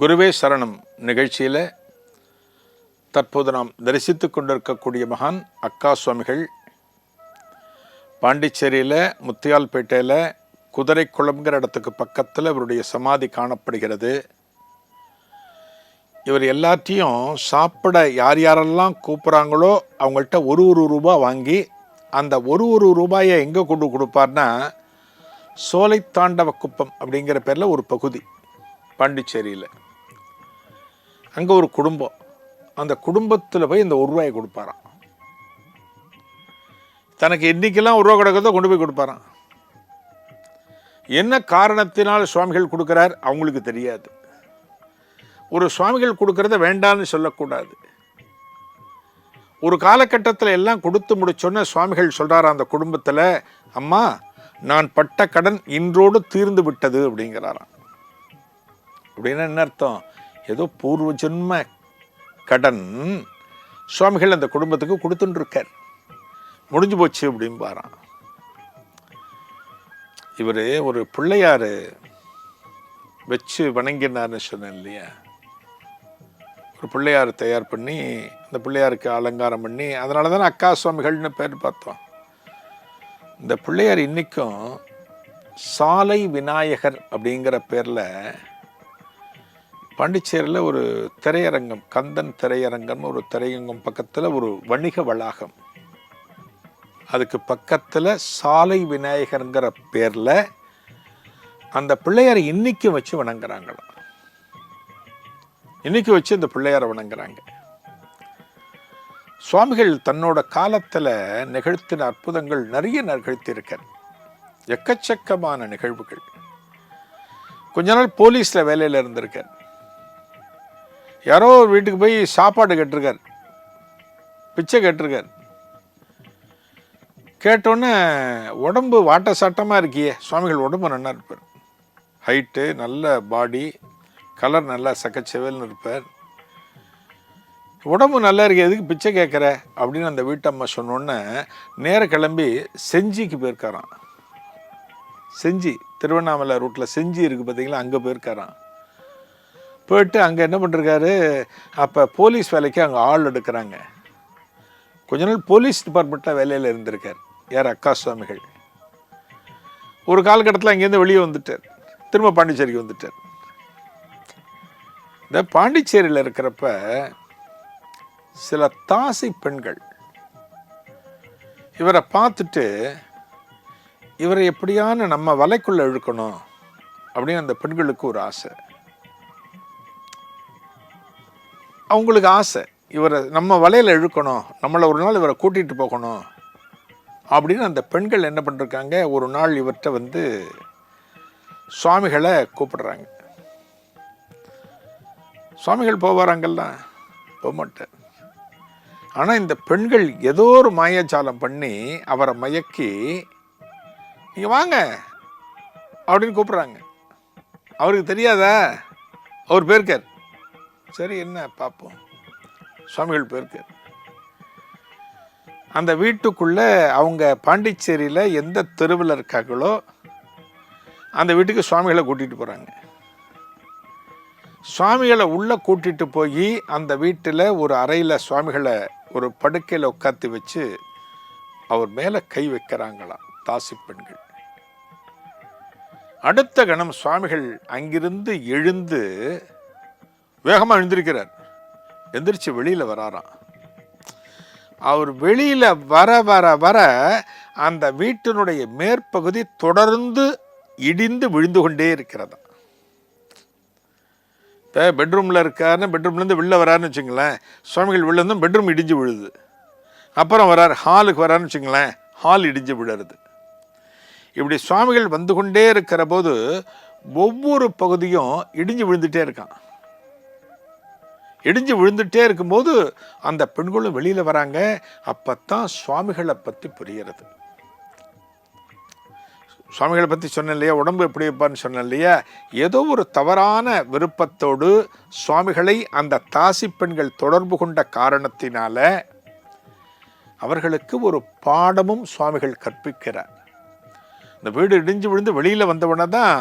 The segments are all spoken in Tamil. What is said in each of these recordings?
குருவே சரணம் நிகழ்ச்சியில் தற்போது நாம் தரிசித்து கொண்டிருக்கக்கூடிய மகான் அக்கா சுவாமிகள். பாண்டிச்சேரியில் முத்தியால்பேட்டையில் குதிரை குளம்ங்கிற இடத்துக்கு பக்கத்தில் இவருடைய சமாதி காணப்படுகிறது. இவர் எல்லாத்தையும் சாப்பிட யார் யாரெல்லாம் கூப்பிட்றாங்களோ அவங்கள்ட்ட ஒரு ஒரு ரூபா வாங்கி அந்த ஒரு ஒரு ரூபாயை எங்கே கொண்டு கொடுப்பார்னா சோலை தாண்டவ குப்பம் அப்படிங்கிற பேரில் ஒரு பகுதி பாண்டிச்சேரியில். அங்கே ஒரு குடும்பம். அந்த குடும்பத்தில் போய் இந்த ஒரு ரூபாயை கொடுப்பாராம். தனக்கு என்னைக்கெல்லாம் ஒரு ரூபா கிடக்குதோ கொண்டு போய் கொடுப்பாராம். என்ன காரணத்தினால் சுவாமிகள் கொடுக்குறார் அவங்களுக்கு தெரியாது. ஒரு சுவாமிகள் கொடுக்கறத வேண்டான்னு சொல்லக்கூடாது. ஒரு காலகட்டத்தில் எல்லாம் கொடுத்து முடிச்சோன்னே சுவாமிகள் சொல்கிறார் அந்த குடும்பத்தில் அம்மா நான் பட்ட கடன் இன்றோடு தீர்ந்து விட்டது அப்படிங்கிறாராம். அப்படின்னா என்ன அர்த்தம்? ஏதோ பூர்வ ஜென்ம கடன் சுவாமிகள் அந்த குடும்பத்துக்கு கொடுத்துட்டுருக்கார் முடிஞ்சு போச்சு அப்படிம்பாராம் இவர் ஒரு பிள்ளையார் வச்சு வணங்கினார்னு சொன்னேன் இல்லையா? ஒரு பிள்ளையார் தயார் பண்ணி அந்த பிள்ளையாருக்கு அலங்காரம் பண்ணி அதனால தானே அக்கா சுவாமிகள்னு பேர் பார்த்தோம். இந்த பிள்ளையார் இன்றைக்கும் சாலை விநாயகர் அப்படிங்கிற பேரில் பாண்டிச்சேரியில் ஒரு திரையரங்கம் கந்தன் திரையரங்கம் ஒரு திரையரங்கம் பக்கத்தில் ஒரு வணிக வளாகம். அதுக்கு பக்கத்தில் சாலை விநாயகருங்கிற பேரில் அந்த பிள்ளையாரை இன்னைக்கு வச்சு வணங்குறாங்களாம். இன்னைக்கு வச்சு இந்த பிள்ளையாரை வணங்குறாங்க. சுவாமிகள் தன்னோட காலத்தில் நிகழ்த்தின அற்புதங்கள் நிறைய நிகழ்த்தியிருக்கார். எக்கச்சக்கமான நிகழ்வுகள். கொஞ்ச நாள் போலீஸில் வேலையில் இருந்திருக்கார். யாரோ ஒரு வீட்டுக்கு போய் சாப்பாடு கேட்டிருக்கார். பிச்சை கேட்டிருக்கார். கேட்டோன்னே உடம்பு வாட்ட சாட்டமாக இருக்கியே. சுவாமிகள் உடம்பு நல்லா இருப்பார். ஹைட்டு நல்ல பாடி கலர் நல்லா சக்கச்செவல்னு இருப்பார். உடம்பு நல்லா இருக்கு எதுக்கு பிச்சை கேட்குற? அப்படின்னு அந்த வீட்டம்மா சொன்னோன்னே நேர கிளம்பி செஞ்சிக்கு போயிருக்காராம். செஞ்சி திருவண்ணாமலை ரூட்டில் செஞ்சி இருக்குது பார்த்தீங்களா? அங்கே போயிருக்காரான் போயிட்டு அங்கே என்ன பண்ணிருக்காரு அப்போ போலீஸ் வேலைக்கு அங்கே ஆள் எடுக்கிறாங்க. கொஞ்ச நாள் போலீஸ் டிபார்ட்மெண்ட்டில் வேலையில் இருந்திருக்கார். யார்? அக்கா சுவாமிகள். ஒரு காலகட்டத்தில் அங்கேருந்து வெளியே வந்துட்டார். திரும்ப பாண்டிச்சேரிக்கு வந்துட்டார். இந்த பாண்டிச்சேரியில் இருக்கிறப்ப சில தாசி பெண்கள் இவரை பார்த்துட்டு இவரை எப்படியான நம்ம வலைக்குள்ளே இழுக்கணும் அப்படின்னு அந்த பெண்களுக்கு ஒரு ஆசை. அவங்களுக்கு ஆசை இவரை நம்ம வலையில் இழுக்கணும் நம்மளை ஒரு நாள் இவரை கூட்டிகிட்டு போகணும் அப்படின்னு அந்த பெண்கள் என்ன பண்ணிருக்காங்க ஒரு நாள் இவர்கிட்ட வந்து சுவாமிகளை கூப்பிடுறாங்க. சுவாமிகள் போவாராங்கல்ல போக மாட்டார். ஆனால் இந்த பெண்கள் ஏதோ ஒரு மாயாஜாலம் பண்ணி அவரை மயக்கி நீங்கள் வாங்க அப்படின்னு கூப்பிட்றாங்க. அவருக்கு தெரியாதா? அவர் பேர்க்கார் சரி என்ன பார்ப்போம். சுவாமிகள் போயிருக்கார் அந்த வீட்டுக்குள்ளே அவங்க பாண்டிச்சேரியில் எந்த தெருவில் இருக்காங்களோ அந்த வீட்டுக்கு சுவாமிகளை கூட்டிகிட்டு போகிறாங்க சுவாமிகளை உள்ளே கூட்டிகிட்டு போய் அந்த வீட்டில் ஒரு அறையில் சுவாமிகளை ஒரு படுக்கையில் உட்காத்தி வச்சு அவர் மேலே கை வைக்கிறாங்களாம் தாசி பெண்கள். அடுத்த கணம் சுவாமிகள் அங்கிருந்து எழுந்து வேகமாக எழுந்திருக்கிறார். எந்திரிச்சு வெளியில் வராராம். அவர் வெளியில் வர வர வர அந்த வீட்டினுடைய மேற்பகுதி தொடர்ந்து இடிந்து விழுந்து கொண்டே இருக்கிறதா இப்போ பெட்ரூமில் இருக்காருன்னு பெட்ரூம்லேருந்து வெளில வராருன்னு வச்சுங்களேன். சுவாமிகள் வெளிலருந்தும் பெட்ரூம் இடிஞ்சு விழுது. அப்புறம் வரார் ஹாலுக்கு வராருன்னு வச்சுங்களேன். ஹால் இடிஞ்சு விழுறது இப்படி சுவாமிகள் வந்து கொண்டே இருக்கிற போது ஒவ்வொரு பகுதியும் இடிஞ்சு விழுந்துகிட்டே இருக்கான் இடிஞ்சு விழுந்துட்டே இருக்கும்போது அந்த பெண்களும் வெளியில் வராங்க. அப்போத்தான் சுவாமிகளை பற்றி புரிகிறது. சுவாமிகளை பற்றி சொன்னேன் இல்லையா? உடம்பு எப்படி இருப்பான்னு சொன்னேன் இல்லையா? ஏதோ ஒரு தவறான விருப்பத்தோடு சுவாமிகளை அந்த தாசி பெண்கள் தொடர்பு கொண்ட காரணத்தினால அவர்களுக்கு ஒரு பாடமும் சுவாமிகள் கற்பிக்கிறார். இந்த வீடு இடிஞ்சு விழுந்து வெளியில் வந்தவுடனே தான்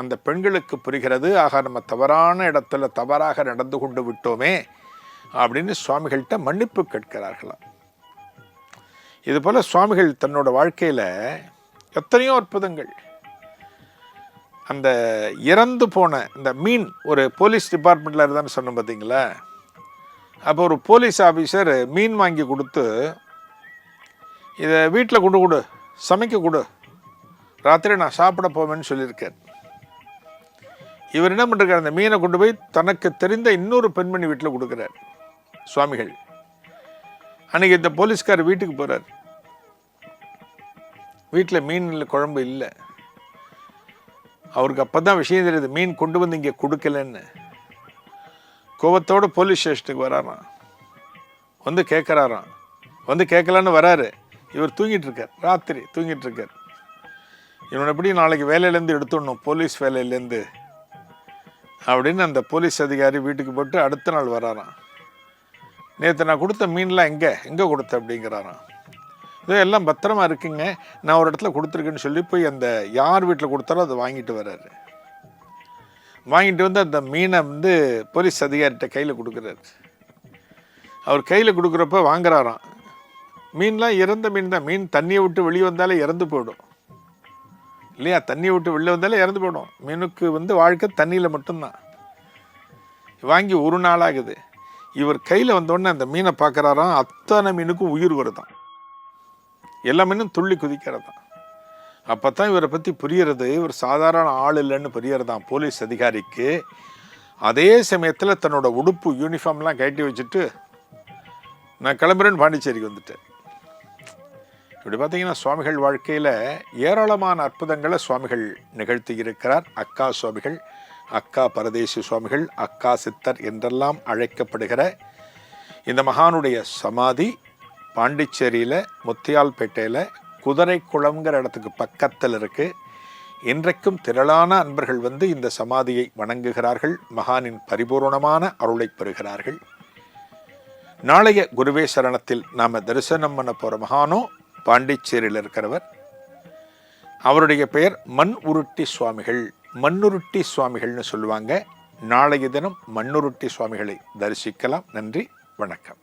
அந்த பெண்களுக்கு புரிகிறது ஆக நம்ம தவறான இடத்துல தவறாக நடந்து கொண்டு விட்டோமே அப்படின்னு சுவாமிகள்கிட்ட மன்னிப்பு கேட்கிறார்களாம். இதுபோல் சுவாமிகள் தன்னோட வாழ்க்கையில் எத்தனையோ அற்புதங்கள். அந்த இறந்து போன இந்த மீன் ஒரு போலீஸ் டிபார்ட்மெண்ட்டில் இருந்தான்னு சொன்னோம் பார்த்தீங்களா அப்போ ஒரு போலீஸ் ஆஃபீஸர் மீன் வாங்கி கொடுத்து இதை வீட்டில் கொண்டு கொடு சமைக்க கொடு. ராத்திரி நான் சாப்பிட போவேன்னு சொல்லியிருக்கேன் இவர் என்ன பண்ணுறாரு அந்த மீனை கொண்டு போய் தனக்கு தெரிந்த இன்னொரு பெண்மணி வீட்டில் கொடுக்குறார். சுவாமிகள். அன்னைக்கு இந்த போலீஸ்கார் வீட்டுக்கு போகிறார் வீட்டில் மீன் இல்லை குழம்பு இல்லை. அவருக்கு அப்போ தான் விஷயம் தெரியுது மீன் கொண்டு வந்து இங்கே கொடுக்கலன்னு. கோபத்தோடு போலீஸ் ஸ்டேஷனுக்கு வராராம். வந்து கேட்குறாராம் வந்து கேட்கலான்னு வராரு. இவர் தூங்கிட்டு இருக்கார். ராத்திரி தூங்கிட்டு இருக்கார். இவனை எப்படி நாளைக்கு வேலையிலேருந்து எடுத்துடணும்? போலீஸ் வேலையிலேருந்து. அப்படின்னு அந்த போலீஸ் அதிகாரி வீட்டுக்கு போட்டு அடுத்த நாள் வராராம். நேற்று நான் கொடுத்த மீன்லாம் எங்கே? எங்கே கொடுத்த? அப்படிங்கிறாராம். இதோ எல்லாம் பத்திரமா இருக்குங்க. நான் ஒரு இடத்துல கொடுத்துருக்கேன்னு சொல்லி போய் அந்த யார் வீட்டில் கொடுத்தாலும் அதை வாங்கிட்டு வர்றாரு. வாங்கிட்டு வந்து அந்த மீனை வந்து போலீஸ் அதிகாரிகிட்ட கையில் கொடுக்குறாரு. அவர் கையில் கொடுக்குறப்ப வாங்குறாராம். மீன்லாம் இறந்த மீன் தான். மீன் தண்ணியை விட்டு வெளியே வந்தாலே இறந்து போயிடும். இல்லையா? தண்ணி விட்டு வெளில வந்தாலே இறந்து போயிடும். மீனுக்கு வந்து வாழ்க்கை தண்ணியில் மட்டும்தான். வாங்கி ஒரு நாள் ஆகுது. இவர் கையில் வந்தோடனே அந்த மீனை பார்க்குறாராம். அத்தனை மீனுக்கும் உயிர் வருதான். எல்லா மீனும் துள்ளி குதிக்கிறதான். அப்போ தான் இவரை பற்றி புரியறது. இவர் சாதாரண ஆள் இல்லைன்னு புரியறதான் போலீஸ் அதிகாரிக்கு. அதே சமயத்தில் தன்னோட உடுப்பு யூனிஃபார்ம்லாம் கட்டி வச்சுட்டு நான் கிளம்புறேன்னு பாண்டிச்சேரிக்கு வந்துட்டேன். இப்படி பார்த்தீங்கன்னா சுவாமிகள் வாழ்க்கையில் ஏராளமான அற்புதங்களை சுவாமிகள் நிகழ்த்தி இருக்கிறார் அக்கா சுவாமிகள் அக்கா பரதேசி சுவாமிகள் அக்கா சித்தர் என்றெல்லாம் அழைக்கப்படுகிற இந்த மகானுடைய சமாதி பாண்டிச்சேரியில் முத்தியால்பேட்டையில் குதிரை குளம்ங்கிற இடத்துக்கு பக்கத்தில் இருக்குது இன்றைக்கும் திரளான அன்பர்கள் வந்து இந்த சமாதியை வணங்குகிறார்கள். மகானின் பரிபூர்ணமான அருளை பெறுகிறார்கள். நாளைய குருவே சரணத்தில் நாம் தரிசனம் பண்ண போகிற மகானோ பாண்டிச்சேரியில் இருக்கிறவர். அவருடைய பெயர் மண் உருட்டி சுவாமிகள். மண்ணுருட்டி சுவாமிகள்னு சொல்லுவாங்க. நாளைய தினம் மண்ணுருட்டி சுவாமிகளை தரிசிக்கலாம். நன்றி. வணக்கம்.